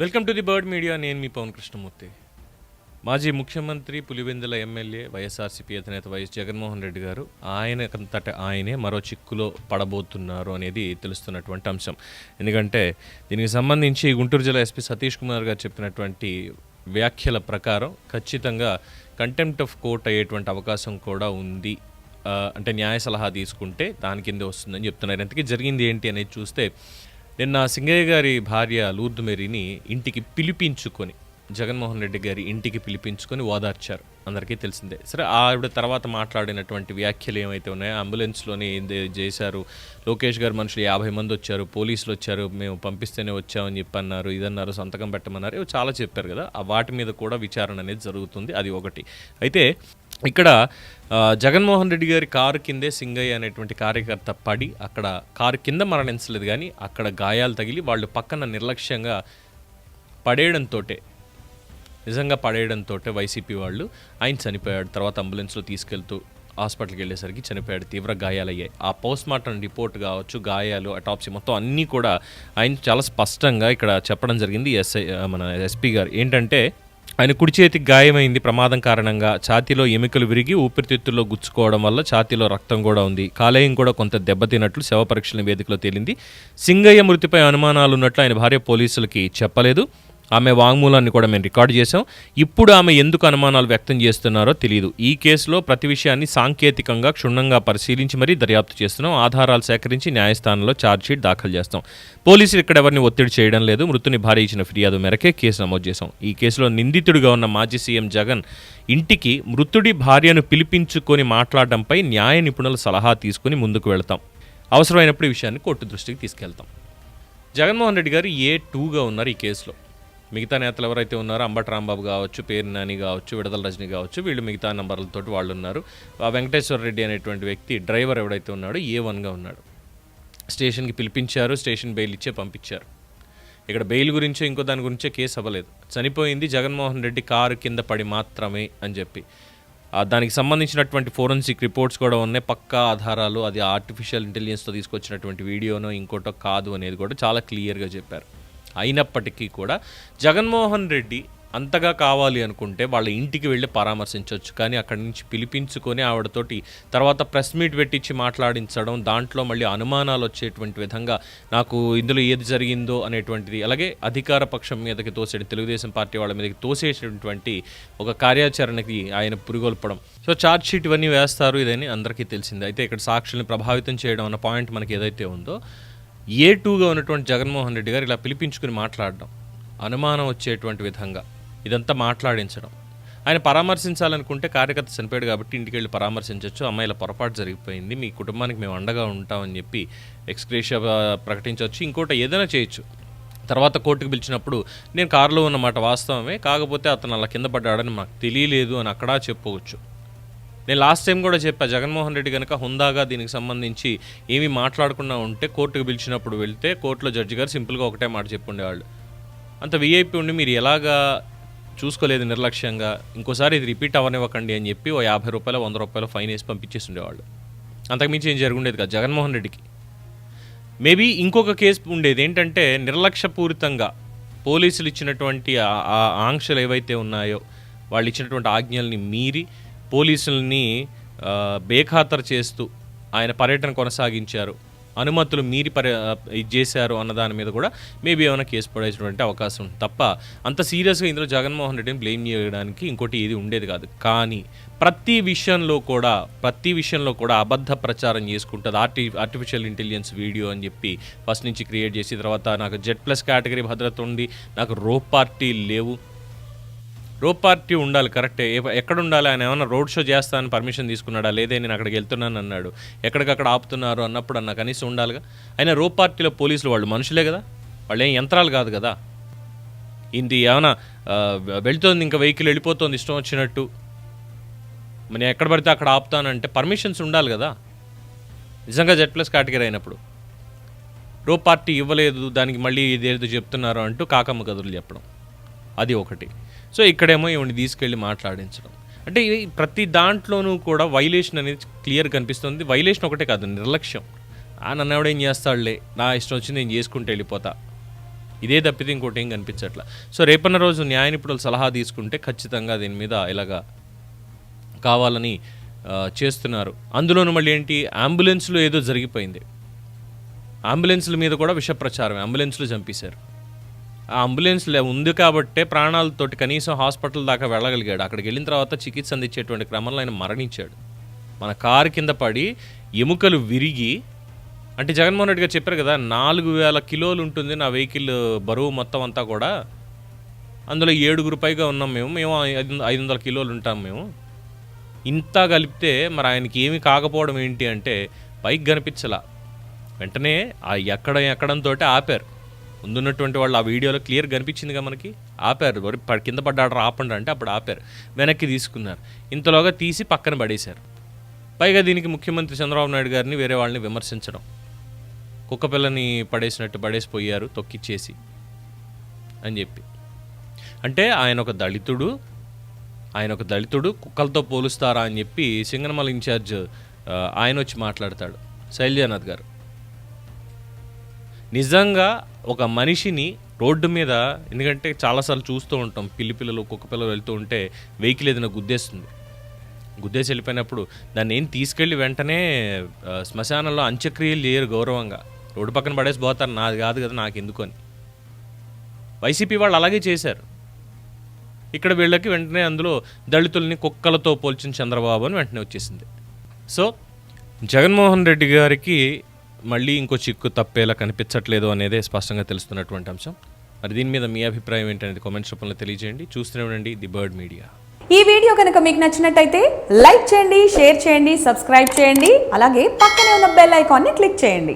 Welcome to the bird media. నేను మీ పవన్ కృష్ణమూర్తి. మాజీ ముఖ్యమంత్రి పులివెందుల ఎమ్మెల్యే వైఎస్ఆర్సీపీ అధినేత వైఎస్ జగన్మోహన్ రెడ్డి గారు ఆయనకంతట ఆయనే మరో చిక్కులో పడబోతున్నారు అనేది తెలుస్తున్నటువంటి అంశం. ఎందుకంటే దీనికి సంబంధించి గుంటూరు జిల్లా ఎస్పీ సతీష్ కుమార్ గారు చెప్పినటువంటి వ్యాఖ్యల ప్రకారం ఖచ్చితంగా కంటెంప్ట్ ఆఫ్ కోర్ట్ అయ్యేటువంటి అవకాశం కూడా ఉంది. అంటే న్యాయ సలహా తీసుకుంటే దాని కింద వస్తుందని చెప్తున్నారు. ఇంతకీ జరిగింది ఏంటి అనేది చూస్తే నిన్న సింగయ్య గారి భార్య లూర్దు మేరీని ఇంటికి పిలిపించుకొని జగన్మోహన్ రెడ్డి గారి ఇంటికి పిలిపించుకొని ఓదార్చారు. అందరికీ తెలిసిందే. సరే ఆవిడ తర్వాత మాట్లాడినటువంటి వ్యాఖ్యలు ఏమైతే ఉన్నాయో అంబులెన్స్లోనే ఏంది చేశారు. లోకేష్ గారు మనుషులు యాభై మంది వచ్చారు పోలీసులు వచ్చారు మేము పంపిస్తేనే వచ్చామని చెప్పన్నారు ఇదన్నారు సంతకం పెట్టమన్నారు ఇవి చాలా చెప్పారు కదా. ఆ వాటి మీద కూడా విచారణ అనేది జరుగుతుంది అది ఒకటి. అయితే ఇక్కడ జగన్మోహన్ రెడ్డి గారి కారు కిందే సింగయ్య అనేటువంటి కార్యకర్త పడి అక్కడ కారు కింద మరణించలేదు కానీ అక్కడ గాయాలు తగిలి వాళ్ళు పక్కన నిర్లక్ష్యంగా పడేయడంతో నిజంగా పడేయడంతో వైసీపీ వాళ్ళు ఆయన చనిపోయాడు తర్వాత అంబులెన్స్లో తీసుకెళ్తూ హాస్పిటల్కి వెళ్ళేసరికి చనిపోయాడు తీవ్ర గాయాలయ్యాయి. ఆ పోస్ట్ మార్టం రిపోర్ట్ కావచ్చు గాయాలు అటాప్సీ మొత్తం అన్నీ కూడా ఆయన చాలా స్పష్టంగా ఇక్కడ చెప్పడం జరిగింది. ఎస్ఐ మన ఎస్పీ గారు ఏంటంటే ఆయన కుడి చేతికి గాయమైంది ప్రమాదం కారణంగా. ఛాతీలో ఎముకలు విరిగి ఊపిరితిత్తుల్లో గుచ్చుకోవడం వల్ల ఛాతీలో రక్తం కూడా ఉంది. కాలేయం కూడా కొంత దెబ్బతిన్నట్లు శవ పరీక్షల వేదికలో తేలింది. సింగయ్య మృతిపై అనుమానాలు ఉన్నట్లు ఆయన భార్య పోలీసులకి చెప్పలేదు. ఆమె వాంగ్మూలాన్ని కూడా మేము రికార్డు చేశాం. ఇప్పుడు ఆమె ఎందుకు అనుమానాలు వ్యక్తం చేస్తున్నారో తెలియదు ఈ కేసులో ప్రతి విషయాన్ని సాంకేతికంగా క్షుణ్ణంగా పరిశీలించి మరీ దర్యాప్తు చేస్తున్నాం. ఆధారాలు సేకరించి న్యాయస్థానంలో ఛార్జ్షీట్ దాఖలు చేస్తాం. పోలీసులు ఇక్కడ ఎవరిని ఒత్తిడి చేయడం లేదు. మృతుని భార్య ఇచ్చిన ఫిర్యాదు మేరకే కేసు నమోదు చేశాం. ఈ కేసులో నిందితుడిగా ఉన్న మాజీ సీఎం జగన్ ఇంటికి మృతుడి భార్యను పిలిపించుకొని మాట్లాడడంపై న్యాయ నిపుణుల సలహా తీసుకుని ముందుకు వెళతాం. అవసరమైనప్పుడు ఈ విషయాన్ని కోర్టు దృష్టికి తీసుకెళ్తాం. జగన్మోహన్ రెడ్డి గారు ఏ టూగా ఉన్నారు ఈ కేసులో? మిగతా నేతలు ఎవరైతే ఉన్నారో అంబట్ రాంబాబు కావచ్చు పేరు నాని కావచ్చు విడదల రజని కావచ్చు వీళ్ళు మిగతా నంబర్లతో వాళ్ళు ఉన్నారు. ఆ వెంకటేశ్వర రెడ్డి అనేటువంటి వ్యక్తి డ్రైవర్ ఎవడైతే ఉన్నాడో ఏ వన్గా ఉన్నాడు. స్టేషన్కి పిలిపించారు స్టేషన్ బెయిల్ ఇచ్చే పంపించారు. ఇక్కడ బెయిల్ గురించో ఇంకో దాని గురించో కేసు అవ్వలేదు. చనిపోయింది జగన్మోహన్ రెడ్డి కారు కింద పడి మాత్రమే అని చెప్పి. దానికి సంబంధించినటువంటి ఫోరెన్సిక్ రిపోర్ట్స్ కూడా ఉన్నాయి. పక్కా ఆధారాలు అది ఆర్టిఫిషియల్ ఇంటెలిజెన్స్తో తీసుకొచ్చినటువంటి వీడియోనో ఇంకోటో కాదు అనేది కూడా చాలా క్లియర్గా చెప్పారు. అయినప్పటికీ కూడా జగన్మోహన్ రెడ్డి అంతగా కావాలి అనుకుంటే వాళ్ళ ఇంటికి వెళ్ళి పరామర్శించవచ్చు కానీ అక్కడి నుంచి పిలిపించుకొని ఆవిడతోటి తర్వాత ప్రెస్ మీట్ పెట్టించి మాట్లాడించడం దాంట్లో మళ్ళీ అనుమానాలు వచ్చేటువంటి విధంగా నాకు ఇందులో ఏది జరిగిందో అనేటువంటిది అలాగే అధికార పక్షం మీదకి తోసేయడం తెలుగుదేశం పార్టీ వాళ్ళ మీదకి తోసేసినటువంటి ఒక కార్యాచరణకి ఆయన పురిగొల్పడం. సో ఛార్జ్ షీట్ ఇవన్నీ వేస్తారు ఇదని అందరికీ తెలిసింది. అయితే ఇక్కడ సాక్షుల్ని ప్రభావితం చేయడం అన్న పాయింట్ మనకి ఏదైతే ఉందో ఏ టూగా ఉన్నటువంటి జగన్మోహన్ రెడ్డి గారు ఇలా పిలిపించుకుని మాట్లాడడం అనుమానం వచ్చేటువంటి విధంగా ఇదంతా మాట్లాడించడం. ఆయన పరామర్శించాలనుకుంటే కార్యకర్త చనిపోయాడు కాబట్టి ఇంటికి వెళ్ళి పరామర్శించవచ్చు అమ్మాయిల పొరపాటు జరిగిపోయింది మీ కుటుంబానికి మేము అండగా ఉంటామని చెప్పి ఎక్స్క్రేష ప్రకటించవచ్చు ఇంకోటి ఏదైనా చేయొచ్చు. తర్వాత కోర్టుకు పిలిచినప్పుడు నేను కారులో ఉన్నమాట వాస్తవమే కాకపోతే అతను అలా కింద పడ్డాడని మాకు తెలియలేదు అని అక్కడా చెప్పవచ్చు. నేను లాస్ట్ టైం కూడా చెప్పా జగన్మోహన్ రెడ్డి కనుక హుందాగా దీనికి సంబంధించి ఏమి మాట్లాడకుండా ఉంటే కోర్టుకు పిలిచినప్పుడు వెళ్తే కోర్టులో జడ్జి గారు సింపుల్గా ఒకటే మాట చెప్పుండేవాళ్ళు. అంత వీఐపీ ఉండి మీరు ఎలాగా చూసుకోలేదు నిర్లక్ష్యంగా ఇంకోసారి ఇది రిపీట్ అవ్వనివ్వకండి అని చెప్పి ఓ యాభై రూపాయలు వంద రూపాయలు ఫైన్ వేసి పంపించేసి ఉండేవాళ్ళు. అంతకుమించి ఏం జరుగుండేది కదా జగన్మోహన్ రెడ్డికి. మేబీ ఇంకొక కేసు ఉండేది ఏంటంటే నిర్లక్ష్యపూరితంగా పోలీసులు ఇచ్చినటువంటి ఆ ఆంక్షలు ఏవైతే ఉన్నాయో వాళ్ళు ఇచ్చినటువంటి ఆజ్ఞల్ని మీరి పోలీసుల్ని బేఖాతరు చేస్తూ ఆయన పర్యటన కొనసాగించారు. అనుమతులు మీరి పరి ఇది చేశారు అన్న దాని మీద కూడా మేబీ ఏమైనా కేసు పడేసినటువంటి అవకాశం ఉంది. తప్ప అంత సీరియస్గా ఇందులో జగన్మోహన్ రెడ్డిని బ్లేమ్ చేయడానికి ఇంకోటి ఏది ఉండేది కాదు. కానీ ప్రతి విషయంలో కూడా ప్రతి విషయంలో కూడా అబద్ధ ప్రచారం చేసుకుంటుంది. ఆర్టి ఆర్టిఫిషియల్ ఇంటెలిజెన్స్ వీడియో అని చెప్పి ఫస్ట్ నుంచి క్రియేట్ చేసి తర్వాత నాకు జెడ్ ప్లస్ కేటగిరీ భద్రత ఉంది. నాకు రో పార్టీ లేవు. రోప్ పార్టీ ఉండాలి కరెక్టే. ఎక్కడ ఉండాలి ఆయన ఏమైనా రోడ్ షో చేస్తానని పర్మిషన్ తీసుకున్నాడా? లేదే నేను అక్కడికి వెళ్తున్నాను అన్నాడు. ఎక్కడికక్కడ ఆపుతున్నారు అన్నప్పుడు అన్న కనీసం ఉండాలిగా. అయినా రోప్ పార్టీలో పోలీసులు వాళ్ళు మనుషులే కదా? వాళ్ళు ఏం యంత్రాలు కాదు కదా? ఇది ఏమైనా వెళుతుంది ఇంకా వెహికల్ వెళ్ళిపోతుంది ఇష్టం వచ్చినట్టు. మరి ఎక్కడ పడితే అక్కడ ఆపుతానంటే పర్మిషన్స్ ఉండాలి కదా? నిజంగా జెడ్ ప్లస్ కేటగిరీ అయినప్పుడు. రో పార్టీ ఇవ్వలేదు దానికి మళ్ళీ ఇదేదో చెప్తున్నారు అంటూ కాకమ్మ కదులు చెప్పడం. అది ఒకటి. సో ఇక్కడేమో ఈవిని తీసుకెళ్ళి మాట్లాడించడం. అంటే ప్రతి దాంట్లోనూ కూడా వైలేషన్ అనేది క్లియర్ కనిపిస్తుంది. వైలేషన్ ఒకటే కాదు నిర్లక్ష్యం. ఆ నన్నవాడు ఎవడేం చేస్తాడులే? నా ఇష్టం వచ్చింది నేను చేసుకుంటూ వెళ్ళిపోతా. ఇదే తప్పితే ఇంకోటి ఏం కనిపించట్లా. సో రేపన్న రోజు న్యాయ నిపుణులు సలహా తీసుకుంటే ఖచ్చితంగా దీని మీద ఇలాగా కావాలని చేస్తున్నారు. అందులోనూ మళ్ళీ ఏంటి? అంబులెన్స్లో ఏదో జరిగిపోయింది. అంబులెన్స్ల మీద కూడా విష ప్రచారం అంబులెన్స్లు చంపేశారు. ఆ అంబులెన్స్ ఉంది కాబట్టే ప్రాణాలతోటి కనీసం హాస్పిటల్ దాకా వెళ్ళగలిగాడు. అక్కడికి వెళ్ళిన తర్వాత చికిత్స అందించేటువంటి క్రమంలో ఆయన మరణించాడు. మన కారు కింద పడి ఎముకలు విరిగి అంటే జగన్మోహన్ రెడ్డి గారు చెప్పారు కదా నాలుగు వేల కిలోలు ఉంటుంది నా వెహికల్ బరువు మొత్తం అంతా కూడా. అందులో ఏడుగురు పైగా ఉన్నాం మేము. మేము ఐదు ఐదు వందల కిలోలు ఉంటాం మేము. ఇంత కలిపితే మరి ఆయనకి ఏమి కాకపోవడం ఏంటి అంటే పైకి కనిపించలా. వెంటనే ఆ ఎక్కడ ఎక్కడంతో ఆపారు. ముందున్నటువంటి వాళ్ళు ఆ వీడియోలో క్లియర్ కనిపించిందిగా మనకి. ఆపారు. కింద పడ్డాడు ఆపండి అంటే అప్పుడు ఆపారు. వెనక్కి తీసుకున్నారు. ఇంతలోగా తీసి పక్కన పడేశారు. పైగా దీనికి ముఖ్యమంత్రి చంద్రబాబు నాయుడు గారిని వేరే వాళ్ళని విమర్శించడం. కుక్కపిల్లని పడేసినట్టు పడేసిపోయారు తొక్కిచ్చేసి అని చెప్పి. అంటే ఆయన ఒక దళితుడు ఆయన ఒక దళితుడు కుక్కలతో పోలుస్తారా అని చెప్పి సింగనమల ఇన్ఛార్జ్ ఆయన వచ్చి మాట్లాడతాడు. శైలజానాథ్ గారు. నిజంగా ఒక మనిషిని రోడ్డు మీద ఎందుకంటే చాలాసార్లు చూస్తూ ఉంటాం పిల్లి పిల్లలు కుక్క పిల్లలు వెళ్తూ ఉంటే వెహికల్ ఏదైనా గుద్దేస్తుంది. గుద్దేసి వెళ్ళిపోయినప్పుడు దాన్ని ఏం తీసుకెళ్ళి వెంటనే శ్మశానంలో అంత్యక్రియలు చేయరు గౌరవంగా. రోడ్డు పక్కన పడేసి పోతారు నాది కాదు కదా నాకు ఎందుకు అని. వైసీపీ వాళ్ళు అలాగే చేశారు. ఇక్కడ వీళ్ళకి వెంటనే అందులో దళితుల్ని కుక్కలతో పోల్చిన చంద్రబాబు అని వెంటనే వచ్చేసింది. సో జగన్మోహన్ రెడ్డి గారికి మళ్ళీ ఇంకో చిక్కు తప్పేలా కనిపించట్లేదు అనేదే స్పష్టంగా తెలుస్తున్నటువంటి అంశం. మరి దీని మీద మీ అభిప్రాయం ఏంటనేది కామెంట్స్ రూపంలో తెలియజేయండి. చూస్తూనే ఉండండి ది బర్డ్ మీడియా. ఈ వీడియో కనుక మీకు నచ్చినట్టయితే లైక్ చేయండి షేర్ చేయండి సబ్స్క్రైబ్ చేయండి అలాగే పక్కనే ఉన్న బెల్ ఐకాన్ని క్లిక్ చేయండి.